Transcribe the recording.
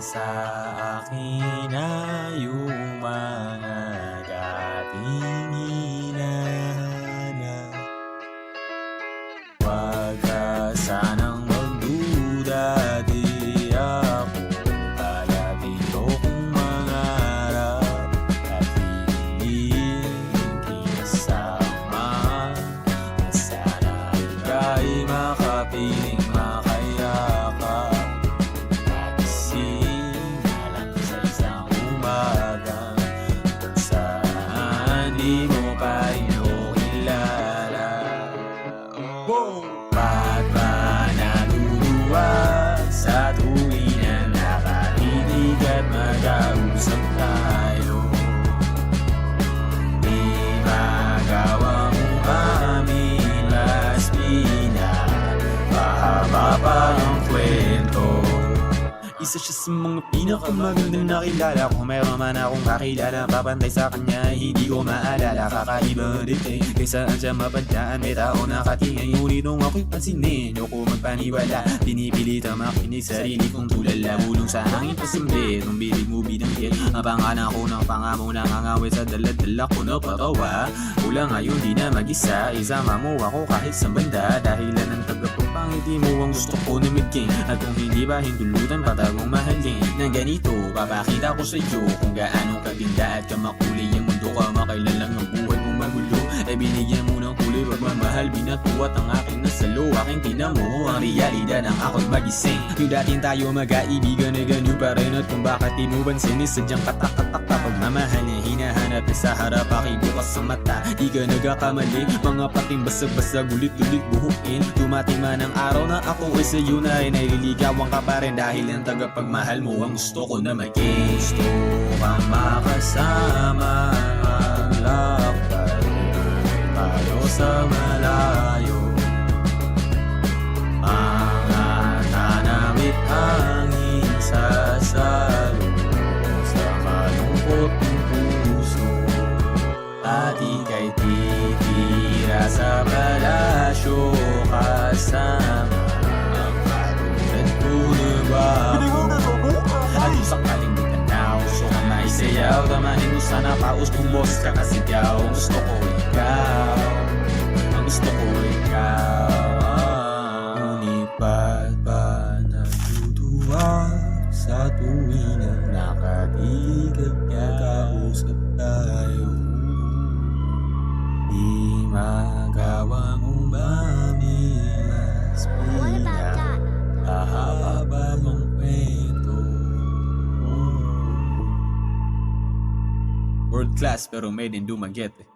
sa akin ay mga dating hinahanap. Huwag ka sanang magduda Di ako palagi kong mangarap. At kinasama Na sana ika'y makapiling Oh! Ba't ba naluluwa sa tuwing na nakatitig at mag-ausap isa siya sa mga pinakamagandang nakilala Kung meron man akong kakilala Papantay sa kanya, hindi ko maalala. Kakaiba dating Kay saan siya mapadaan May tao nakatingin Ngunit nung ako'y pansinin Ayoko magpaniwala. Pinipilita makinig Sarili kong tulala Bulong sa hangin pasimbe Nung bilig mo binanggit Abangan ako ng pangamo Nangangawit sa daladala ko. Na patawa Kulang ngayon di na mag-isa. Isama mo ako kahit sa banda Dahilan ng tagapagpangiti mo Ang gusto ko na maging At kung hindi ba hindulutan patagong mahalin Nang ganito papakita ko sa iyo Kung gaano kaganda at kamakulay Ang mundo ka. Makailalang ang buhay mo magulo Eh binigyan mo ng kulay pagmamahal. Binatuwat ang aking nasalo Aking tinamo ang realidad ng ako'y magising. Yung dating tayo magkaibigan ay ganyan pa rin. At kung bakit di mo bansin Sadyang katak-katak pagmamahal Na hinahanap na sa harap aking bukas sa mata. Di ka nagkakamali Mga pating basag-basag ulit-ulit buhuin. Dumating man ang araw na ako ay sa'yo na rin Nililigawan ka pa rin. Dahil ang tagapagmahal mo Ang gusto ko na maging. Gusto kang makasama malungkot ng puso. At ika'y titira sa palasyo Kasama ang katulad ko na gwapo At yung sakaling di ka na Gusto kang maisayaw Damahin mo sana paus Bumos ka kasi gusto ko ikaw Di magawang umamin What about that? Hahaba mong kwento. World class pero made in Dumaguete